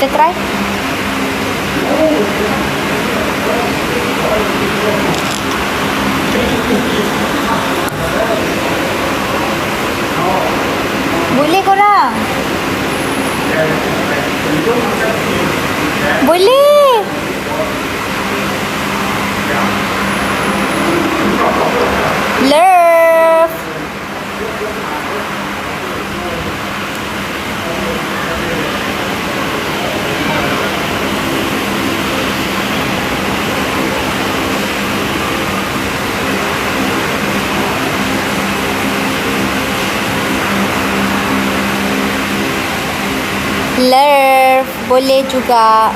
Kita try. Boleh korang? Boleh. Love. Love. Boleh juga.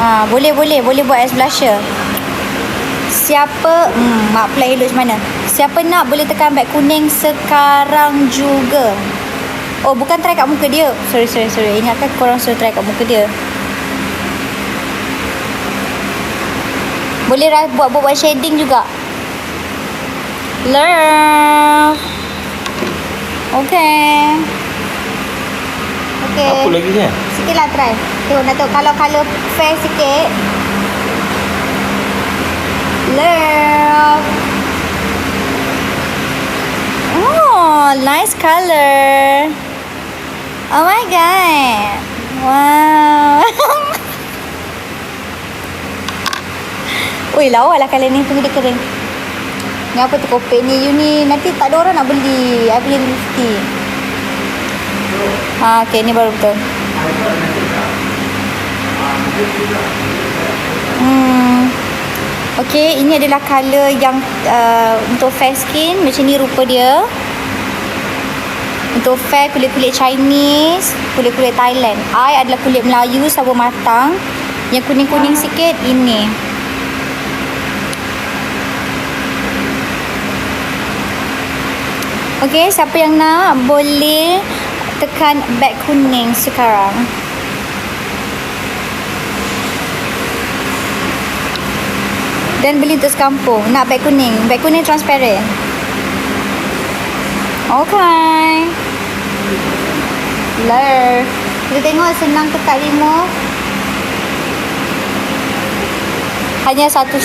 Ha, boleh boleh boleh buat as blusher. Siapa hmm, mak play elok mana? Siapa nak boleh tekan beg kuning sekarang juga. Oh, bukan try kat muka dia. Sorry, sorry, sorry. Ingatkan korang suruh try kat muka dia. Boleh ra- buat buat, shading juga. Love. Okay. Okay. Apa lagi kan? Sikit lah try. Tengok nak tengok kalau colour fair sikit. Love. Oh, nice colour. Oh my god. Wow. Ui, lawa lah colour ni. Tunggu dia kering. Ni apa tu kopek ni? You ni nanti tak ada orang nak beli. I beli lipstick. Ha, okay, ni baru betul. Hmm. Okay, ini adalah colour yang uh, untuk fair skin. Macam ni rupa dia. Untuk fair kulit-kulit Chinese, kulit-kulit Thailand. I adalah kulit Melayu sawo matang. Yang kuning-kuning sikit ini. Okay, siapa yang nak boleh tekan beg kuning sekarang. Dan beli untuk sekampung. Nak beg kuning. Beg kuning transparent. Okay. Love. Kita tengok senang tekat remote. Hanya satu